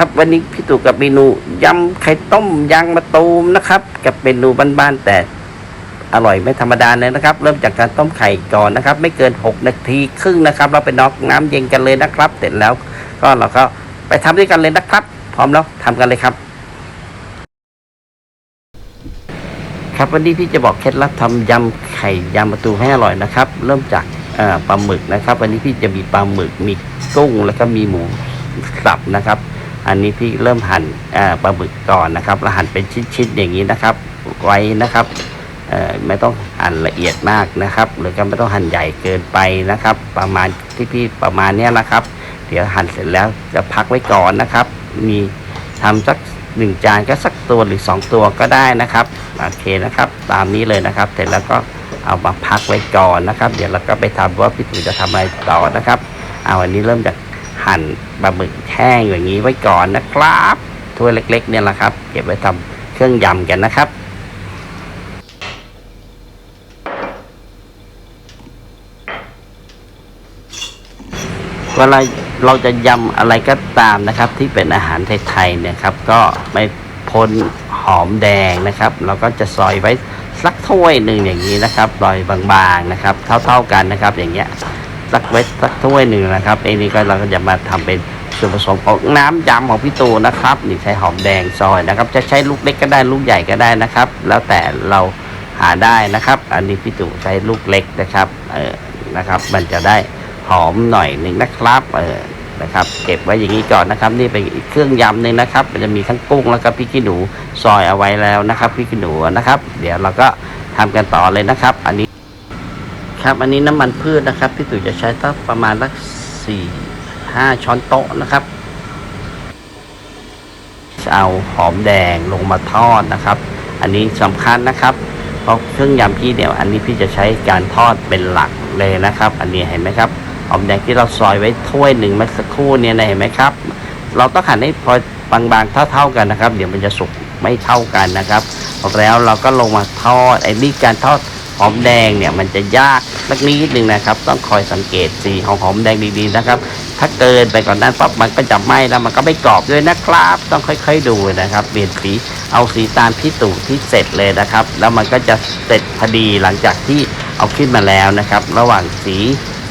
ครับวันนี้พี่ตู่กับเมนูยำไข่ต้มยางมะตูมนะครับ กับเมนูบ้านๆแต่อร่อยไม่ธรรมดาเลยนะครับ เริ่มจากการต้มไข่ก่อนนะครับ ไม่เกิน 6 นาทีครึ่งนะครับเราไปน็อกน้ำเย็นกันเลยนะครับ เสร็จแล้วก็เราก็ไปทำด้วยกันเลยนะครับ พร้อมแล้วทำกันเลยครับ ครับวันนี้พี่จะบอกเคล็ดลับทำยำไข่ยำประตูมให้อร่อยนะครับ เริ่มจากปลาหมึกนะครับ วันนี้พี่จะมีปลาหมึกมีกุ้งแล้วก็มีหมูสับนะครับ อันนี้พี่เริ่มหั่นเอ่อปลาหมึกก่อนนะครับแล้วหั่นเป็นชิ้นๆอย่างนี้นะครับ ไว้นะครับไม่ต้องหั่นละเอียดมากนะครับ หรือก็ไม่ต้องหั่นใหญ่เกินไปนะครับ ประมาณที่พี่ประมาณนี้นะครับ เดี๋ยวหั่นเสร็จแล้วจะพักไว้ก่อนนะครับ มีทำสักหนึ่งจานก็สักตัวหรือสองตัวก็ได้นะครับโอเคนะครับ ตามนี้เลยนะครับ เสร็จแล้วก็เอามาพักไว้ก่อนนะครับ เดี๋ยวเราก็ไปทำว่าพี่ตุ๋ยจะทำอะไรต่อนะครับเอาวันนี้เริ่มจาก หั่นปลาหมึกแห้งอย่างนี้ไว้ก่อนนะครับถ้วยเล็ก ๆ เนี่ยแหละครับ เก็บไว้ทำเครื่องยำกันนะครับเวลาเราจะยำอะไรก็ตามนะครับ ที่เป็นอาหารไทยๆเนี่ยครับ ก็ไม่พ้นหอมแดงนะครับ เราก็จะซอยไว้สักถ้วยหนึ่งอย่างนี้นะครับซอยบางๆนะครับ เท่าๆกันนะครับ อย่างเงี้ย สักไว้สักถ้วยหนึ่งนะครับไอ้นี่ก็เราก็จะมาทำเป็นส่วนผสมของน้ำยำของพี่ตูนะครับนี่ใช้หอมแดงซอยนะครับ จะใช้ลูกเล็กก็ได้ลูกใหญ่ก็ได้นะครับ แล้วแต่เราหาได้นะครับ อันนี้พี่ตูใช้ลูกเล็กนะครับเออนะครับ มันจะได้หอมหน่อยหนึ่งนะครับเออนะครับ เก็บไว้อย่างนี้ก่อนนะครับ นี่เป็นเครื่องยำหนึ่งนะครับ มันจะมีทั้งกุ้งแล้วก็พริกขี้หนูซอยเอาไว้แล้วนะครับพริกขี้หนูนะครับ เดี๋ยวเราก็ทำกันต่อเลยนะครับ อันนี้ ครับ อันนี้น้ำมันพืชนะครับ พี่ตุ๋ยจะใช้ตั้งประมาณสักสี่ห้าช้อนโต๊ะนะครับจะเอาหอมแดงลงมาทอดนะครับ อันนี้สำคัญนะครับ เพราะเครื่องยำพี่เนี่ยอันนี้พี่จะใช้การทอดเป็นหลักเลยนะครับ อันนี้เห็นไหมครับ หอมแดงที่เราซอยไว้ถ้วยหนึ่งเมื่อสักครู่เนี่ยนะเห็นไหมครับ เราต้องหั่นให้พอบางๆเท่าๆกันนะครับ เดี๋ยวมันจะสุกไม่เท่ากันนะครับแล้วเราก็ลงมาทอดไอ้นี่การทอด หอมแดงเนี่ยมันจะยากสักนิดหนึ่งนะครับ ต้องคอยสังเกตสีของหอมแดงดีๆนะครับ ถ้าเกินไปก่อนนั้นปั๊บมันก็จะไหม้แล้วมันก็ไม่กรอบด้วยนะครับ ต้องค่อยๆดูนะครับ เปลี่ยนสีเอาสีตามที่ตู่ที่เสร็จเลยนะครับ แล้วมันก็จะเสร็จพอดีหลังจากที่เอาขึ้นมาแล้วนะครับ ระหว่างสี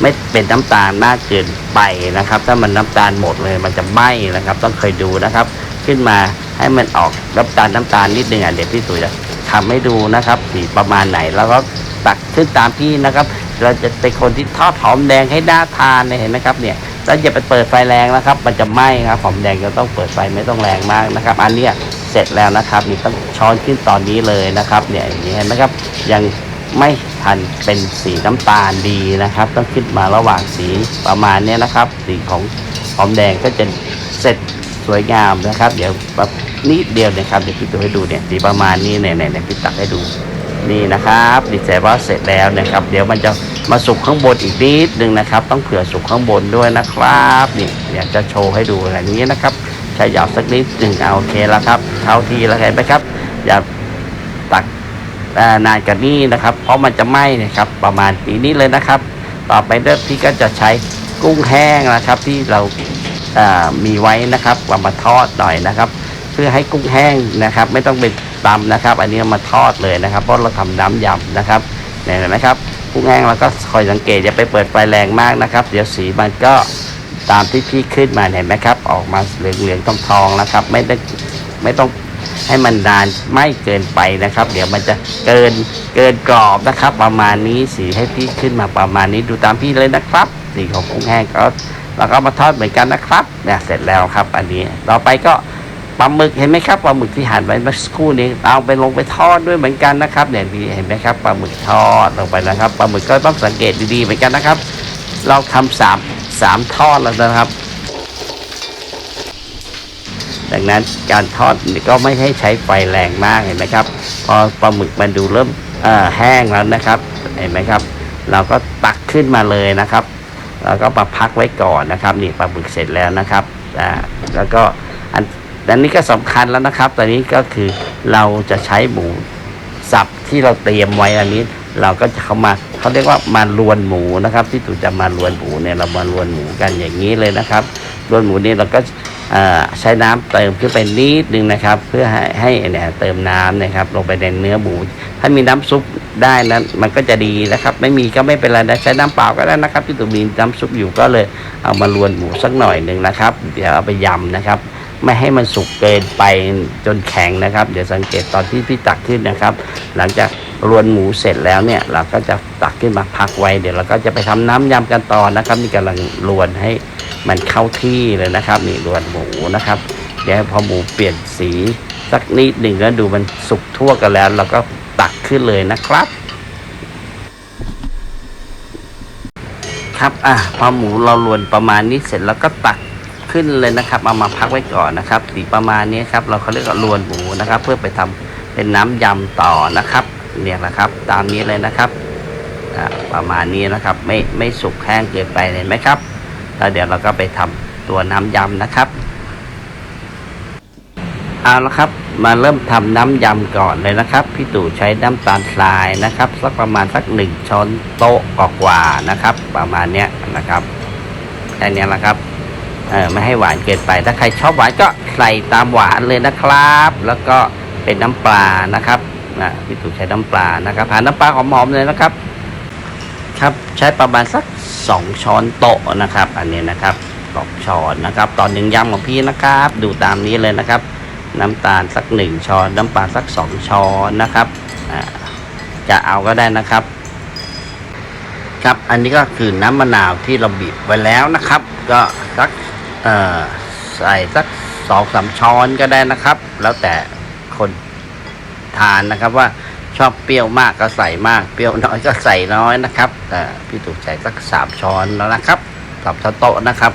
ไม่เป็นน้ำตาลมากเกินไปนะครับ ถ้ามันน้ำตาลหมดเลยมันจะไหม้นะครับ ต้องเคยดูนะครับ ขึ้นมาให้มันออกน้ำตาลน้ำตาลนิดนึงอะเดี๋ยวพี่ตุ๋ยจะ ทำให้ดูนะครับสีประมาณไหนแล้วก็ตักขึ้นตามพี่นะครับ เราจะเป็นคนที่ทอดหอมแดงให้น่าทานเห็นไหมครับเนี่ยแล้วอย่าไปเปิดไฟแรงนะครับ มันจะไหม้ครับหอมแดงก็ต้องเปิดไฟไม่ต้องแรงมากนะครับ อันนี้เสร็จแล้วนะครับนี่ต้องช้อนขึ้นตอนนี้เลยนะครับ เนี่ยอย่างนี้เห็นไหมครับยังไม่ทันเป็นสีน้ำตาลดีนะครับ ต้องขึ้นมาระหว่างสีประมาณเนี้ยนะครับ สีของหอมแดงก็จะเสร็จสวยงามนะครับ เดี๋ยวแบบ นิดเดียวนะครับเดี๋ยวพี่ตัวให้ดูเนี่ยสีประมาณนี้เนี่ยเนี่ยเนี่ยพี่ตักให้ดูนี่นะครับดิเสร็จว่าเสร็จแล้วนะครับ เดี๋ยวมันจะมาสุกข้างบนอีกนิดนึงนะครับ ต้องเผื่อสุกข้างบนด้วยนะครับนี่อยากจะโชว์ให้ดูอะไรนี้นะครับใช้หยอดสักนิดหนึ่งเอาโอเคแล้วครับเท่าที่แล้วเห็นไหมครับ อย่าตักนานกว่านี้นะครับ เพราะมันจะไหม้นะครับประมาณปีนี้เลยนะครับ ต่อไปเริ่มพี่ก็จะใช้กุ้งแห้งนะครับที่เราเอ่อมีไว้นะครับเอามาทอดหน่อยนะครับ พื่อให้กุ้งแห้งนะครับ ไม่ต้องเป็นตำนะครับ อันนี้มาทอดเลยนะครับ เพราะเราทำน้ำยำนะครับเนี่ยเห็นไหมครับกุ้งแห้งเราก็คอยสังเกตอย่าไปเปิดไฟแรงมากนะครับ เดี๋ยวสีมันก็ตามที่พี่ขึ้นมาเห็นไหมครับ ออกมาเหลืองๆทองทองๆนะครับ ไม่ได้ไม่ต้องให้มันนานไม่เกินไปนะครับ เดี๋ยวมันจะเกินเกินกรอบนะครับ ประมาณนี้สีให้พี่ขึ้นมาประมาณนี้ดูตามพี่เลยนะครับ สีของกุ้งแห้งก็เราก็มาทอดเหมือนกันนะครับเนี่ยเสร็จแล้วครับ อันนี้ต่อไปก็ ปลาหมึกเห็นไหมครับปลาหมึกที่หั่นไว้เมื่อสักครู่นี้เอาไปลงไปทอดด้วยเหมือนกันนะครับเนี่ยดีเห็นไหมครับปลาหมึกทอดลงไปนะครับปลาหมึกก็ต้องสังเกตดีๆเหมือนกันนะครับ เราทำสามสามทอดแล้วนะครับ ดังนั้นการทอดก็ไม่ให้ใช้ไฟแรงมากเห็นไหมครับ พอปลาหมึกมันดูเริ่มแห้งแล้วนะครับ เห็นไหมครับ เราก็ตักขึ้นมาเลยนะครับแล้วก็มาพักไว้ก่อนนะครับ นี่ปลาหมึกเสร็จแล้วนะครับอ่าแล้วก็ อันนี้ก็สำคัญแล้วนะครับ ตอนนี้ก็คือเราจะใช้หมูสับที่เราเตรียมไว้อันนี้ เราก็จะเข้ามาเขาเรียกว่ามาลวนหมูนะครับ ที่ตู่จะมาลวนหมูเนี่ยเรามาลวนหมูกันอย่างนี้เลยนะครับลวนหมูนี่เราก็ใช้น้ำเติมขึ้นไปนิดนึงนะครับ เพื่อให้ให้เนี่ยเติมน้ำนะครับ ลงไปในเนื้อหมู ถ้ามีน้ำซุปได้นั้นมันก็จะดีนะครับ ไม่มีก็ไม่เป็นไรนะใช้น้ำเปล่าก็ได้นะครับพี่ตู่มีน้ำซุปอยู่ก็เลยเอามาลวนหมูสักหน่อยหนึ่งนะครับ เดี๋ยวเอาไปยำนะครับ ไม่ให้มันสุกเกินไปจนแข็งนะครับ เดี๋ยวสังเกตตอนที่พี่ตักขึ้นนะครับ หลังจากรวนหมูเสร็จแล้วเนี่ย เราก็จะตักขึ้นมาพักไว้ เดี๋ยวเราก็จะไปทำน้ำยำกันต่อนะครับนี่กำลังรวนให้มันเข้าที่เลยนะครับนี่รวนหมูนะครับเดี๋ยวพอหมูเปลี่ยนสีสักนิดหนึ่งแล้วดูมันสุกทั่วกันแล้ว เราก็ตักขึ้นเลยนะครับ ครับอะพอหมูเราลวนประมาณนี้เสร็จแล้วก็ตัก ขึ้นเลยนะครับเอามาพักไว้ก่อนนะครับสีประมาณนี้ครับเราเขาเรียกว่าลวนหมูนะครับ เพื่อไปทำเป็นน้ำยำต่อนะครับ เนี่ยนะครับ ตามนี้เลยนะครับประมาณนี้นะครับ ไม่ไม่สุกแห้งเกินไปเลยไหมครับแล้วเดี๋ยวเราก็ไปทำตัวน้ำยำนะครับเอาละครับ มาเริ่มทำน้ำยำก่อนเลยนะครับพี่ตู่ใช้น้ำตาลทรายนะครับสักประมาณสักหนึ่งช้อนโต๊ะกว่านะครับ ประมาณเนี้ยนะครับแค่นี้แหละครับ เออไม่ให้หวานเกินไป ถ้าใครชอบหวานก็ใส่ตามหวานเลยนะครับ แล้วก็เป็นน้ำปลานะครับนะพี่ตู่ใช้น้ำปลานะครับหาน้ำปลาหอมๆเลยนะครับ ครับใช้ประมาณสักสองช้อนโต๊ะนะครับ อันนี้นะครับสองช้อนนะครับตอนหนึ่งยำของพี่นะครับ ดูตามนี้เลยนะครับ น้ำตาลสักหนึ่งช้อน น้ำปลาสักสองช้อนนะครับอ่าจะเอาก็ได้นะครับ ครับอันนี้ก็คือน้ำมะนาวที่เราบีบไว้แล้วนะครับ ก็สัก ใส่สักสองสามช้อนก็ได้นะครับ แล้วแต่คนทานนะครับว่าชอบเปรี้ยวมากก็ใส่มาก เปรี้ยวน้อยก็ใส่น้อยนะครับพี่ถูกใส่สักสามช้อนแล้วนะครับสามช้อนโต๊ะนะครับ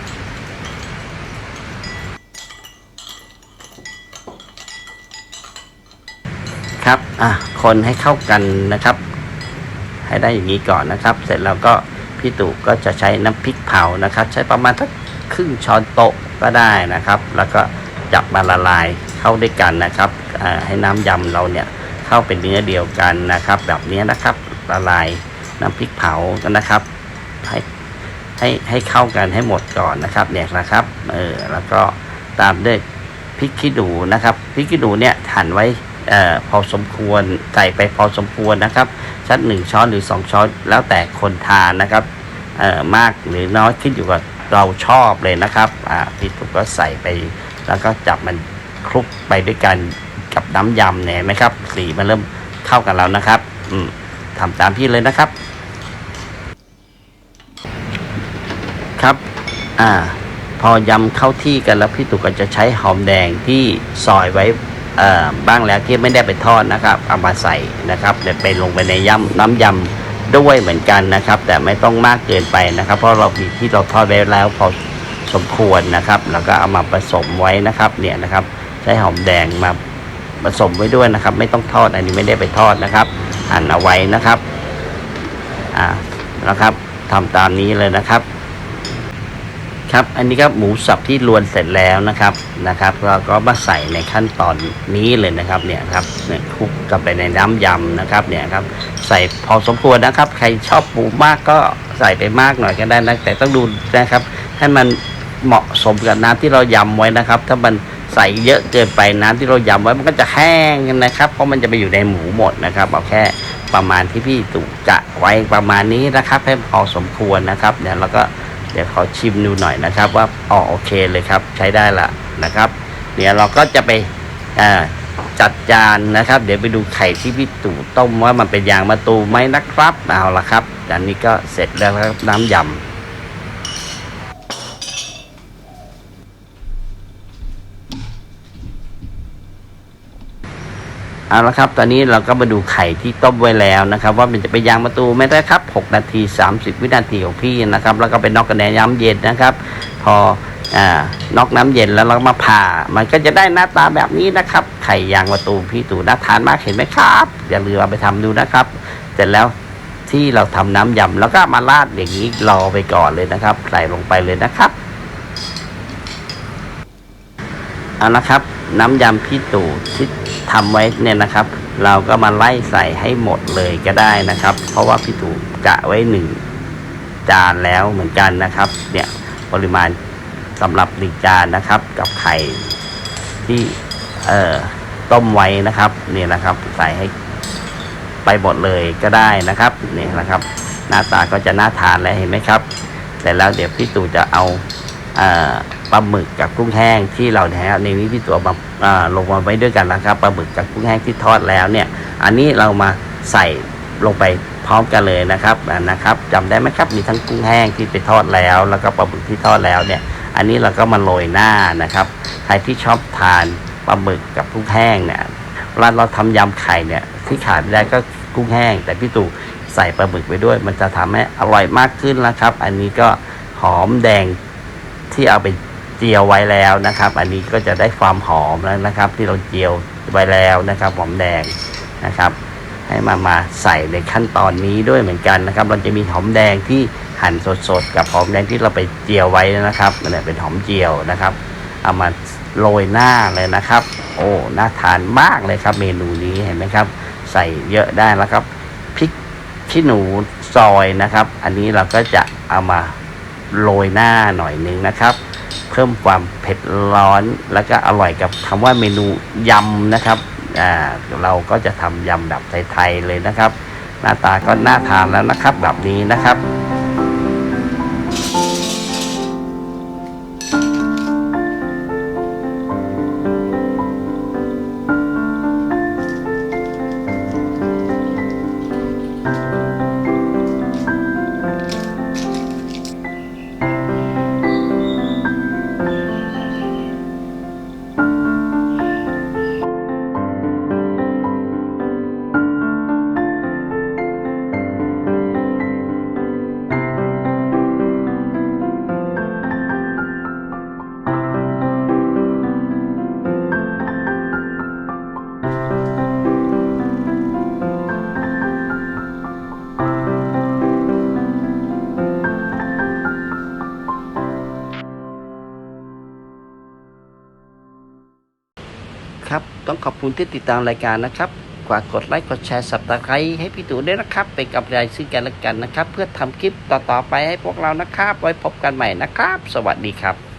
ครับอะคนให้เข้ากันนะครับ ให้ได้อย่างนี้ก่อนนะครับ เสร็จแล้วก็พี่ตู่ก็จะใช้น้ำพริกเผานะครับ ใช้ประมาณสัก ครึ่งช้อนโต๊ะก็ได้นะครับ แล้วก็จับมาละลายเข้าด้วยกันนะครับให้น้ำยำเราเนี่ยเข้าเป็นเนื้อเดียวกันนะครับ แบบนี้นะครับละลายน้ำพริกเผากันนะครับให้ให้ให้เข้ากันให้หมดก่อนนะครับเนี่ยนะครับเออแล้วก็ตามด้วยพริกขี้หนูนะครับพริกขี้หนูเนี่ยหั่นไว้เอ่อพอสมควรใส่ไปพอสมควรนะครับสักหนึ่งช้อนหรือสองช้อนแล้วแต่คนทานนะครับเอ่อมากหรือน้อยขึ้นอยู่กับ เราชอบเลยนะครับอ่าพี่ตุ๊กก็ใส่ไป แล้วก็จับมันคลุกไปด้วยกันกับน้ำยำเนี่ยไหมครับสีมันเริ่มเข้ากันแล้วนะครับ อืมทำตามพี่เลยนะครับ ครับ อ่า พอยำเข้าที่กันแล้วพี่ตุ๊กก็จะใช้หอมแดงที่ซอยไว้เอ่อบ้างแล้วที่ไม่ได้ไปทอดนะครับเอามาใส่นะครับเดี๋ยวไปลงไปในยำน้ำยำ ด้วยเหมือนกันนะครับ แต่ไม่ต้องมากเกินไปนะครับ เพราะเรามีที่เราทอดไว้แล้วพอสมควรนะครับ แล้วก็เอามาผสมไว้นะครับเนี่ยนะครับใช้หอมแดงมาผสมไว้ด้วยนะครับ ไม่ต้องทอดอันนี้ไม่ได้ไปทอดนะครับหั่นเอาไว้นะครับอ่านะครับทำตามนี้เลยนะครับ ครับ อันนี้ก็หมูสับที่ลวนเสร็จแล้วนะครับนะครับ เราก็มาใส่ในขั้นตอนนี้เลยนะครับเนี่ยครับเนี่ยคลุกกับไปในน้ำยำนะครับเนี่ยครับใส่พอสมควรนะครับ ใครชอบหมูมากก็ใส่ไปมากหน่อยก็ได้นะแต่ต้องดูนะครับให้มันเหมาะสมกับน้ำที่เรายำไว้นะครับ ถ้ามันใส่เยอะเกินไปน้ำที่เรายำไว้มันก็จะแห้งนะครับ เพราะมันจะไปอยู่ในหมูหมดนะครับเอาแค่ประมาณที่พี่ตู่จะไว้ประมาณนี้นะครับให้พอสมควรนะครับเนี่ยแล้วก็ เดี๋ยวขอชิมดูหน่อยนะครับ ว่าอ๋อโอเคเลยครับ ใช้ได้ละนะครับ เดี๋ยวเราก็จะไปจัดจานนะครับ เดี๋ยวไปดูไข่ที่พี่ตู่ต้มว่ามันเป็นยางมะตูมไหมนะครับเอาละครับอันนี้ก็เสร็จแล้วครับน้ำยำ เอาละครับ ตอนนี้เราก็มาดูไข่ที่ต้มไว้แล้วนะครับ ว่ามันจะเป็นยางมะตูมไหมนะครับ 6 นาที 30 วินาทีของพี่นะครับ แล้วก็เป็นนอกกระแนย้ำเย็นนะครับ พออ่านอกน้ำเย็นแล้วเรามาผ่า มันก็จะได้หน้าตาแบบนี้นะครับ ไข่ยางมะตูพี่ตู่น่าทานมากเห็นไหมครับ อย่าลืมเอาไปทำดูนะครับ เสร็จแล้วที่เราทำน้ำยำแล้วก็มาราดอย่างนี้รอไปก่อนเลยนะครับ ใส่ลงไปเลยนะครับเอานะครับ น้ำยำพี่ตู่ที่ ทำไว้เนี่ยนะครับ เราก็มาไล่ใส่ให้หมดเลยก็ได้นะครับ เพราะว่าพี่ตู่กะไว้หนึ่งจานแล้วเหมือนกันนะครับ เนี่ยปริมาณสำหรับหนึ่งจานนะครับ กับไข่ที่เอ่อต้มไว้นะครับเนี่ยนะครับ ใส่ให้ไปหมดเลยก็ได้นะครับนี่นะครับ หน้าตาก็จะน่าทานแล้วเห็นไหมครับ แต่แล้วเดี๋ยวพี่ตู่จะเอา ปลาหมึกกับกุ้งแห้งที่เราเนี่ยในนี้พี่ตู่เอามาลงมาไว้ด้วยกันนะครับปลาหมึกกับกุ้งแห้งที่ทอดแล้วเนี่ย อันนี้เรามาใส่ลงไปพร้อมกันเลยนะครับนะครับจำได้ไหมครับมีทั้งกุ้งแห้งที่ไปทอดแล้ว แล้วก็ปลาหมึกที่ทอดแล้วเนี่ย อันนี้เราก็มาโรยหน้านะครับใครที่ชอบทานปลาหมึกกับกุ้งแห้งเนี่ยเวลาเราทำยำไข่เนี่ยที่ขาดไม่ได้ก็กุ้งแห้ง แต่พี่ตู่ใส่ปลาหมึกไปด้วย มันจะทำให้อร่อยมากขึ้นแล้วครับ อันนี้ก็หอมแดง ที่เอาไปเจียวไว้แล้วนะครับ อันนี้ก็จะได้ความหอมแล้วนะครับ ที่เราเจียวไว้แล้วนะครับหอมแดงนะครับ ให้มามาใส่ในขั้นตอนนี้ด้วยเหมือนกันนะครับ เราจะมีหอมแดงที่หั่นสดๆกับหอมแดงที่เราไปเจียวไว้นะครับนั่นเป็นหอมเจียวนะครับ เอามาโรยหน้าเลยนะครับ โอ้น่าทานมากเลยครับ เมนูนี้เห็นไหมครับ ใส่เยอะได้แล้วครับพริกขี้หนูซอยนะครับ อันนี้เราก็จะเอามา โรยหน้าหน่อยนึงนะครับ เพิ่มความเผ็ดร้อนแล้วก็อร่อยกับคำว่าเมนูยำนะครับอ่าเราก็จะทำยำแบบไทยๆเลยนะครับ หน้าตาก็น่าทานแล้วนะครับ แบบนี้นะครับ ต้องขอบคุณที่ติดตามรายการนะครับฝากกดไลค์กดแชร์สับตะไคร้ให้พี่ตู่ด้วยนะครับ เป็นกำลังใจซึ่งกันและกันนะครับ เพื่อทำคลิปต่อๆไปให้พวกเรานะครับ ไว้พบกันใหม่นะครับ สวัสดีครับ